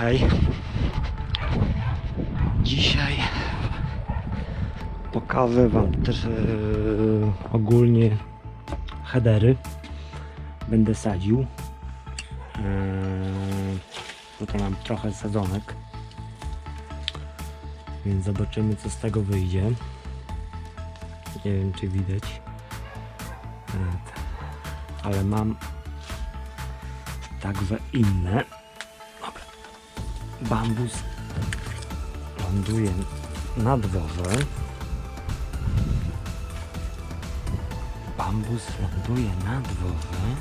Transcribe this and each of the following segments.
Hej. Dzisiaj pokażę Wam też e, ogólnie headery. Będę sadził. E, tutaj mam trochę sadzonek. Więc zobaczymy co z tego wyjdzie. Nie wiem czy widać. E, Ale mam także inne. Bambus ląduje na dworze. Bambus ląduje na dworze.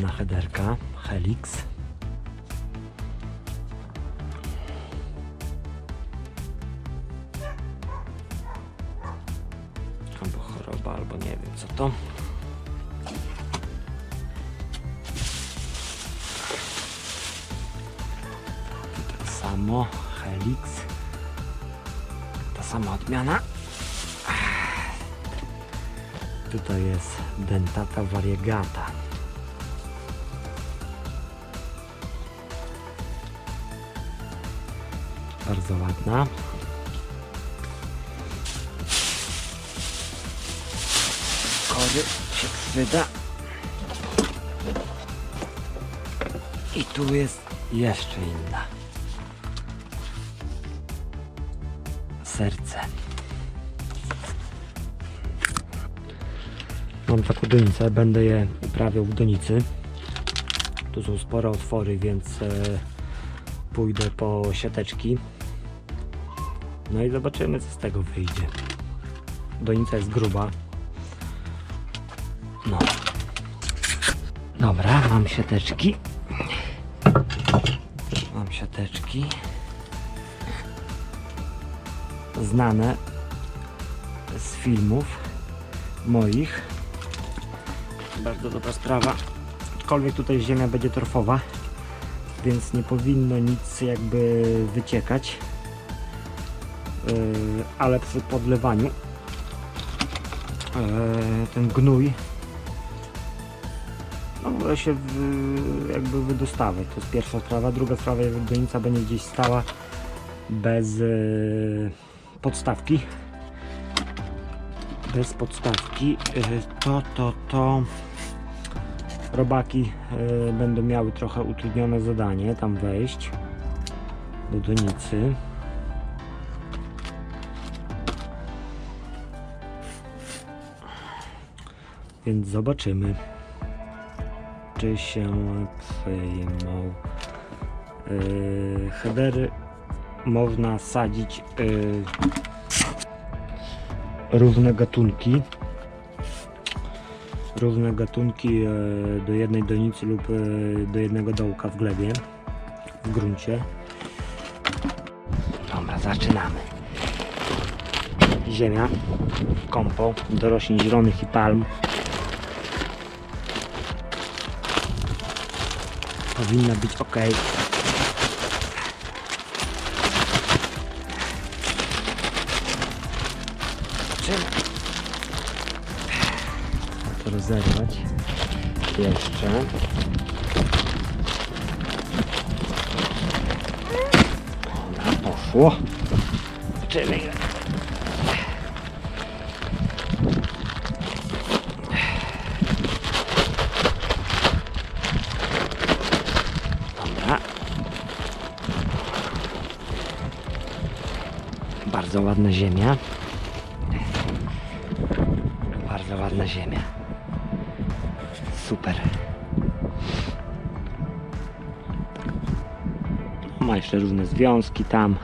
Ładna headerka, Helix. Albo choroba, albo nie wiem co to. Tak samo, Helix. Ta sama odmiana. Tutaj jest dentata variegata. Bardzo ładna. Kory się przyda. I tu jest jeszcze inna. Serce. Mam taką donicę, będę je uprawiał w donicy. Tu są spore otwory, więc e, pójdę po siateczki. No i zobaczymy co z tego wyjdzie. Donica jest gruba. No. Dobra, mam siateczki. Mam siateczki. Znane z filmów moich. Bardzo dobra sprawa. Aczkolwiek tutaj ziemia będzie torfowa, więc nie powinno nic jakby wyciekać. Yy, ale przy podlewaniu yy, ten gnój no, się jakby wydostawać. To jest pierwsza sprawa. Druga sprawa, jak donica będzie gdzieś stała bez yy, podstawki. Bez podstawki, yy, to, to, to robaki będą miały trochę utrudnione zadanie tam wejść do donicy. Więc zobaczymy, czy się przyjmą. Yy, można sadzić yy, różne gatunki. Różne gatunki yy, do jednej donicy lub yy, do jednego dołka w glebie, w gruncie. Dobra, zaczynamy. Ziemia, kompo do roślin zielonych i palm. Powinna być ok. Zobaczymy. Trzeba to rozerwać. Jeszcze. Dobra, poszło. Zobaczymy Bardzo ładna ziemia. Bardzo ładna ziemia. Super. Ma jeszcze różne związki tam.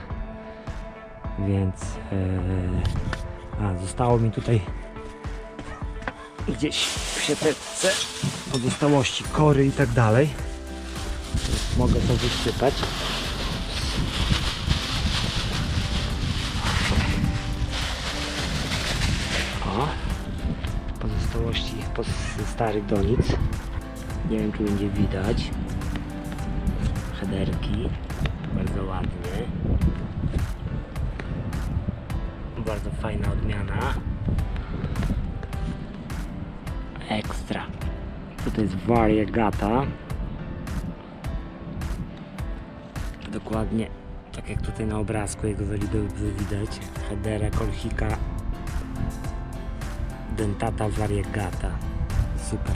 Więc e, a, zostało mi tutaj gdzieś w siateczce pozostałości kory i tak dalej. Mogę to wysypać. Po z starych donic. Nie wiem, czy będzie widać. Headerki. Bardzo ładnie. Bardzo fajna odmiana. Ekstra. Tutaj jest variegata. Dokładnie tak jak tutaj na obrazku, byli dobrze widać. Hedera kolchika dentata variegata. Super.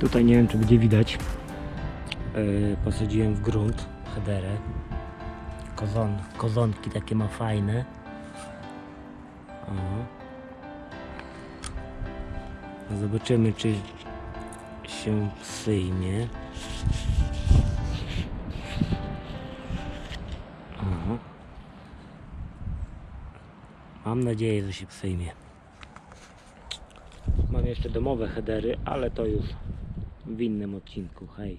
Tutaj nie wiem czy będzie widać. Yy, posadziłem w grunt hederę. Kozon, kozonki takie ma fajne. No Zobaczymy czy się syjmie. O. Mam nadzieję, że się przyjmie. Mam jeszcze domowe headery, ale to już w innym odcinku. Hej.